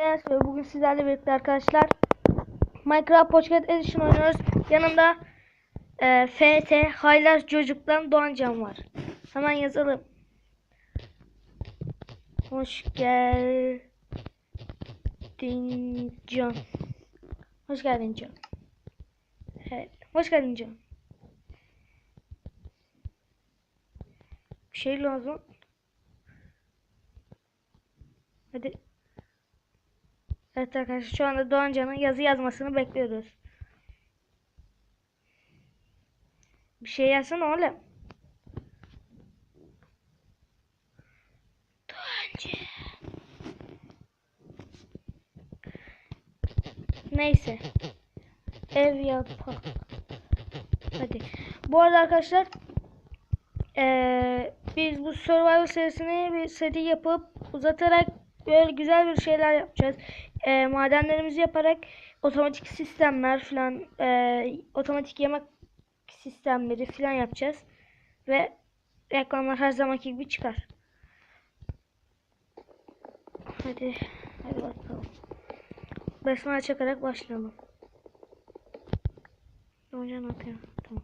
Enes ve bugün sizlerle birlikte arkadaşlar Minecraft Pocket Edition oynuyoruz. Yanımda e, FT Haylaz Çocuk'tan Doğan Can var. Hemen yazalım. Hoş geldin Can. Hoş geldin Can. Evet. Hoş geldin Can. Bir şey lazım. Hadi. Evet arkadaşlar şu anda Doğan Can'ın yazı yazmasını bekliyoruz. Bir şey yazsana oğlum. Doğancı. Neyse. Ev yapak. Hadi. Bu arada arkadaşlar eee, biz bu Survivor serisini bir seri yapıp uzatarak böyle güzel bir şeyler yapacağız. Eee, madenlerimizi yaparak otomatik sistemler falan eee, otomatik yemek sistemleri falan yapacağız. Ve reklamlar her zamanki gibi çıkar. Hadi, hadi bakalım. Besmele çakarak başlayalım. Ne yapıyor? Tamam.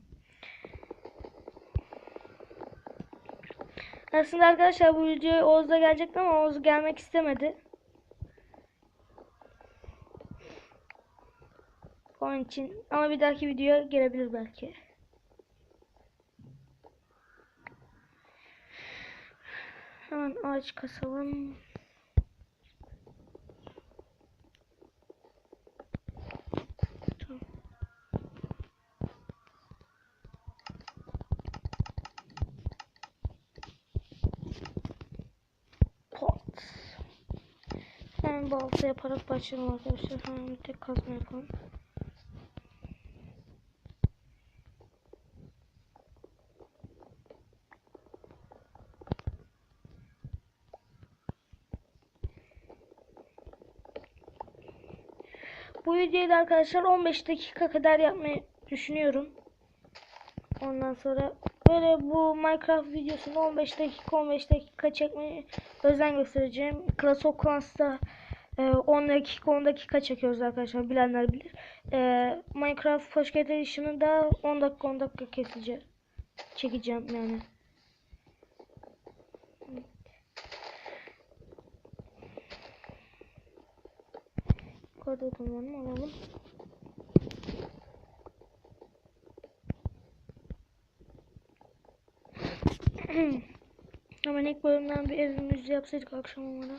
Aslında arkadaşlar bu videoya Oğuz da gelecekti ama Oğuz gelmek istemedi. Onun için ama bir dahaki videoya gelebilir belki. Hemen ağaç kasalım. Balta yaparak başlayalım arkadaşlar. Hemen bir tek kazma yapalım. Videoyu da arkadaşlar 15 dakika kadar yapmayı düşünüyorum. Ondan sonra böyle bu Minecraft videosunu 15 dakika 15 dakika çekmeye özen göstereceğim. Clash of Clans'ta e, 10 dakika 10 dakika çekiyoruz arkadaşlar bilenler bilir. E, Minecraft Pocket Edition'ı da 10 dakika 10 dakika keseceğim. Çekeceğim yani. Kod odunlarını alalım. Hemen ilk bölümden bir evimizi yapsaydık akşam olmadan.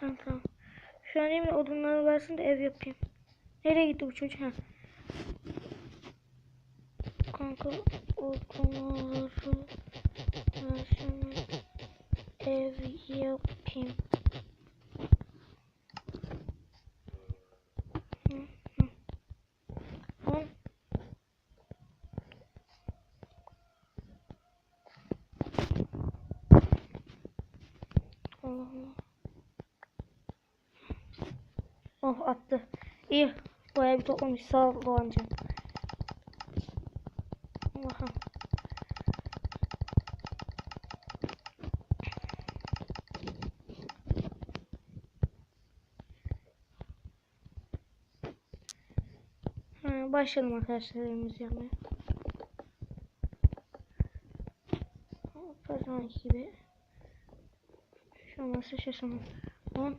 Tamam tamam. Şu an emin odunları versin de ev yapayım. Nereye gitti bu çocuk? Ha. Kanka odunları versin ev yapayım. Oh attı. İyi. Bayağı bir toplamış. Sağ ol Doğancan. Aha. Başlayalım arkadaşlar elimizi yapmaya. Pazar gibi. Şu an nasıl şaşırmam. 10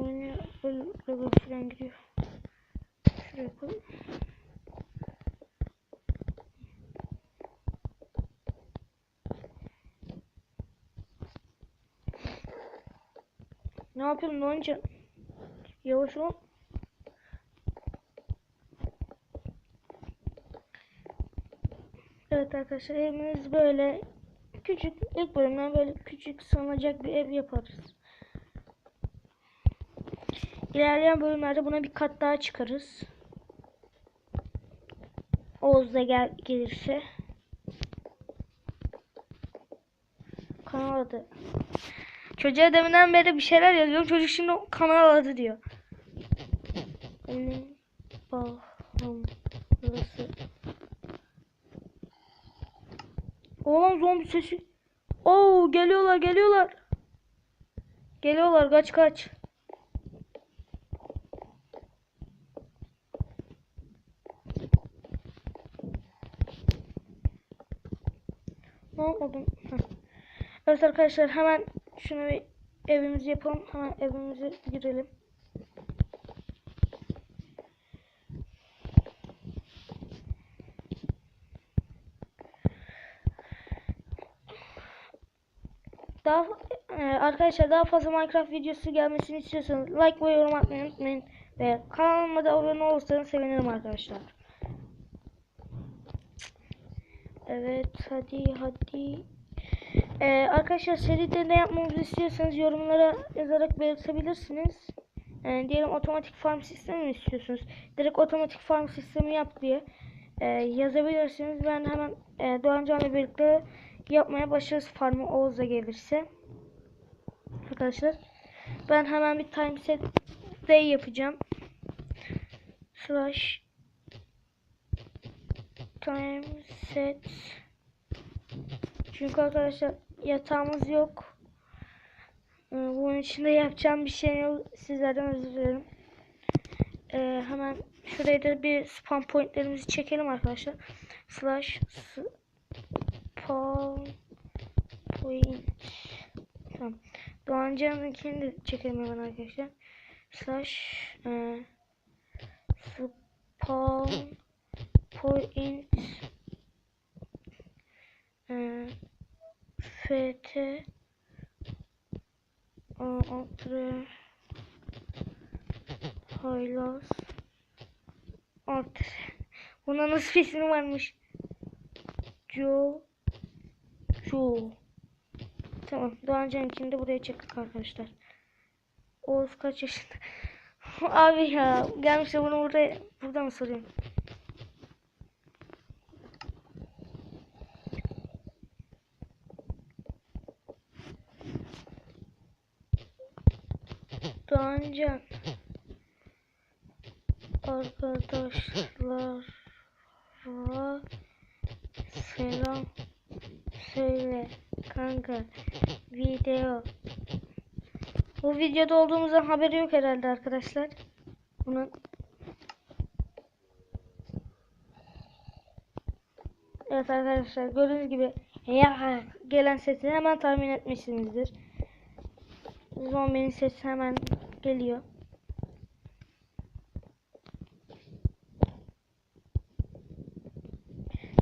oyuna böyle, böyle falan gidiyor. Şuraya koy. Ne yapıyorsun Lonca? Yavaş ol. Evet arkadaşlar evimiz böyle küçük ilk bölümden böyle küçük sanacak bir ev yaparız. İlerleyen bölümlerde buna bir kat daha çıkarız. Oğuz da gel gelirse. Kanal adı. Çocuğa deminden beri bir şeyler yazıyorum. Çocuk şimdi kanal adı diyor. Benim. Oğlum zombi sesi. Oo geliyorlar geliyorlar. Geliyorlar kaç kaç. Ne oldu? Evet arkadaşlar hemen şunu bir evimizi yapalım. Hemen evimize girelim. Daha e, arkadaşlar daha fazla Minecraft videosu gelmesini istiyorsanız like ve yorum atmayı unutmayın ve kanalıma da abone olursanız sevinirim arkadaşlar. Evet hadi hadi. Ee, arkadaşlar seride ne yapmamızı istiyorsanız yorumlara yazarak belirtebilirsiniz. Ee, diyelim otomatik farm sistemi mi istiyorsunuz? Direkt otomatik farm sistemi yap diye e, yazabilirsiniz. Ben hemen e, Doğan Can'la birlikte yapmaya başlarız farmı Oğuz'a gelirse. Arkadaşlar ben hemen bir time set day yapacağım. Slash time set çünkü arkadaşlar yatağımız yok. Ee, Bunun için de yapacağım bir şey yok. Sizlerden özür dilerim. Ee, hemen şuraya da bir spam pointlerimizi çekelim arkadaşlar. Slash spam point. Tamam. Doğancan'ınkini de çekelim hemen arkadaşlar. Slash e, spam point e, ft Altre Haylaz Altre Buna nasıl isim varmış? Jo Jo Tamam Doğan Can'ınkini de buraya çektik arkadaşlar. Oğuz kaç yaşında? Abi ya gelmiş de bunu burada burada mı soruyorum? Doğancan arkadaşlara selam söyle kanka. Video. Bu videoda olduğumuzdan haberi yok herhalde arkadaşlar. Bunun Evet arkadaşlar gördüğünüz gibi ya gelen sesi hemen tahmin etmişsinizdir. Zombinin sesi hemen geliyor.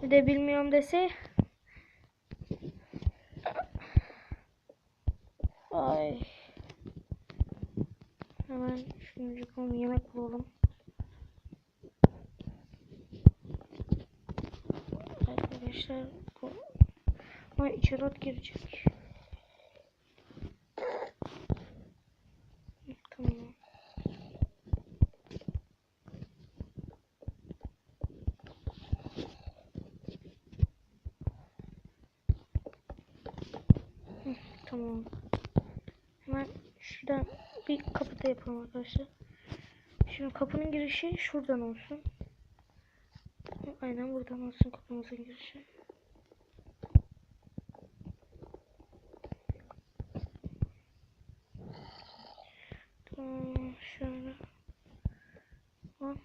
Bir de bilmiyorum dese. Ay. Hemen şunu yapalım yemek bulalım. Arkadaşlar bu Ay içeri at girecek. Tamam. Hı, Tamam. Hemen şuradan bir kapı da yapalım arkadaşlar. Şimdi kapının girişi şuradan olsun. Aynen buradan olsun kapımızın girişi. Tamam şöyle. Hop.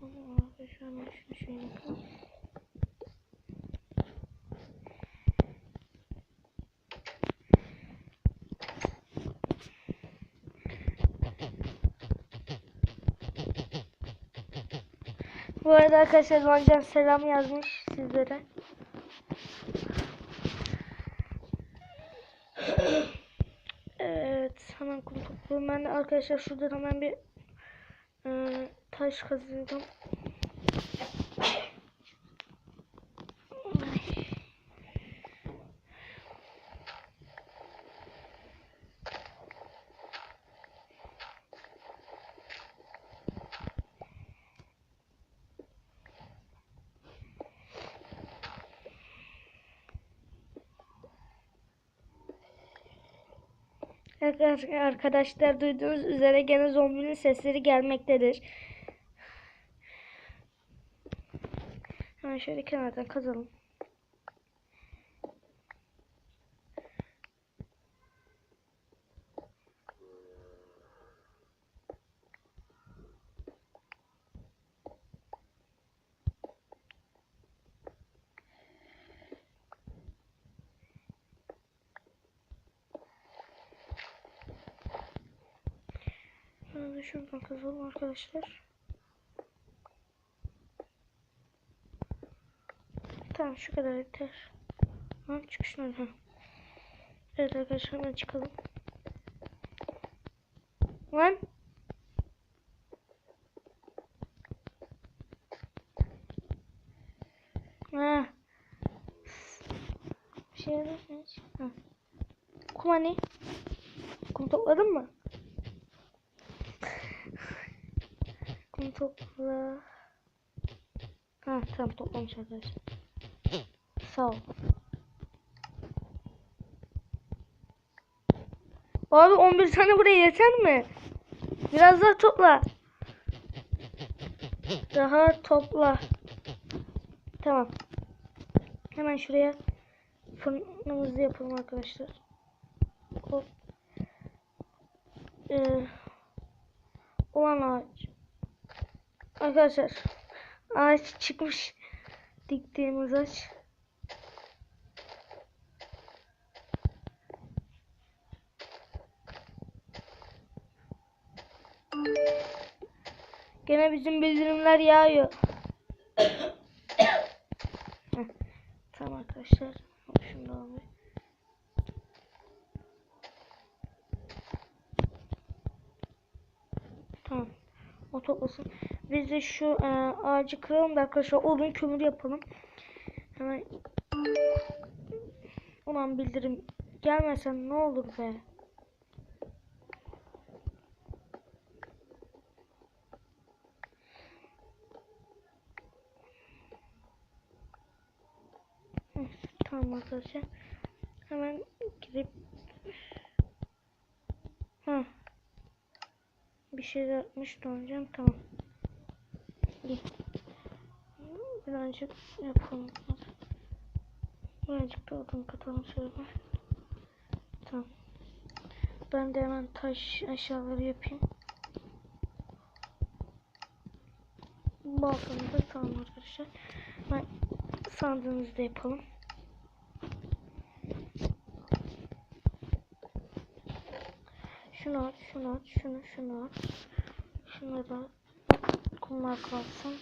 Tamam abi şöyle şunu şöyle yapalım. Bu arada arkadaşlar Doğancan selam yazmış sizlere. Evet hemen kum topluyorum. Ben de arkadaşlar şuradan hemen bir e, taş kazıyorum. Arkadaşlar duyduğunuz üzere gene zombinin sesleri gelmektedir. Hemen şöyle kenardan kazalım. Şunu da şuradan kazalım arkadaşlar. Tamam şu kadar yeter. Tamam çık şunları. Ha. Evet arkadaşlar hemen çıkalım. Lan. Ha. Bir şey yapmış. Ha. Kum hani? Kum topladın mı? Kum topla. Ha tamam toplamış arkadaşlar. Sağ ol. Abi 11 tane buraya yeter mi? Biraz daha topla. Daha topla. Tamam. Hemen şuraya fırınımızı yapalım arkadaşlar. Hop. Ee, olan ağaç. Arkadaşlar ağaç çıkmış. Diktiğimiz ağaç. Gene bizim bildirimler yağıyor. Tamam arkadaşlar. Şunu alayım. Tamam. O toplasın. Biz de şu e, ağacı kıralım da arkadaşlar odun kömür yapalım. Hemen Ulan bildirim gelmesen ne olur be. Tamam arkadaşlar. Hemen gidip Hı. Bir şeyler yapmış da. Tamam. İyi. Birazcık yapalım. Birazcık da odun katalım şöyle. Tamam. Ben de hemen taş aşağıları yapayım. Baltamı da tamam arkadaşlar. Ben sandığımızı da yapalım. Şunu at, şunu at, şunu, şunu at. Şunu da kumlar kalsın.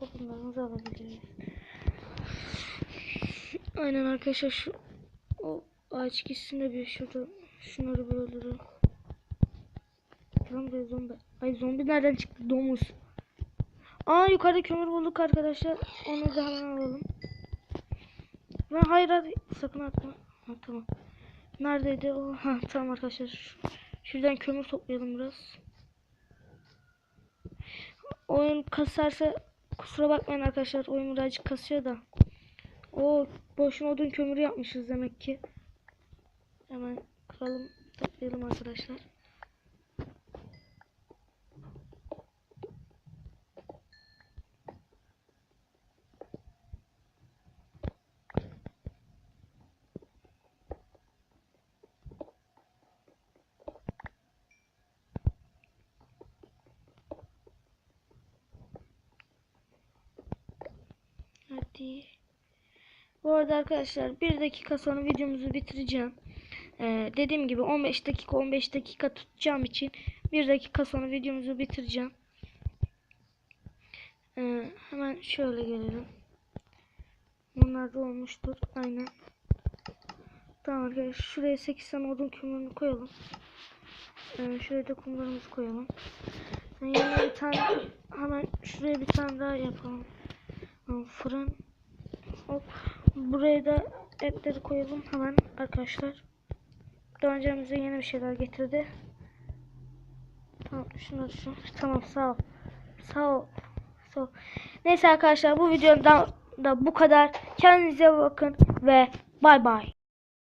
Odunlarımızı alabiliriz. Aynen arkadaşlar şu o ağaç gitsin de bir şurada şunları öldürelim. Lan bir zombi. Ay zombi nereden çıktı? Domuz. Aa yukarıda kömür bulduk arkadaşlar. Onu da hemen alalım. Lan hayır hadi sakın atma. Ha, tamam. Neredeydi o? Ha tamam arkadaşlar. Şu- Şuradan kömür toplayalım biraz. Oyun kasarsa kusura bakmayın arkadaşlar. Oyun birazcık kasıyor da. O boşuna odun kömürü yapmışız demek ki. Hemen kıralım toplayalım arkadaşlar. Hadi. Bu arada arkadaşlar bir dakika sonra videomuzu bitireceğim. Ee, dediğim gibi 15 dakika 15 dakika tutacağım için bir dakika sonra videomuzu bitireceğim. Ee, hemen şöyle gelelim. Bunlar da olmuştur. Aynen. Tamam arkadaşlar şuraya 8 tane odun kömürünü koyalım. Ee, şuraya da kumlarımızı koyalım. Ee, Yine bir tane hemen şuraya bir tane daha yapalım. Ee, Fırın. Hop. Buraya da etleri koyalım hemen arkadaşlar. Daha önce bize yeni bir şeyler getirdi. Tamam şunu şunu. Tamam sağ ol. Sağ ol. Sağ ol. Neyse arkadaşlar bu videodan da bu kadar. Kendinize bakın ve bay bay.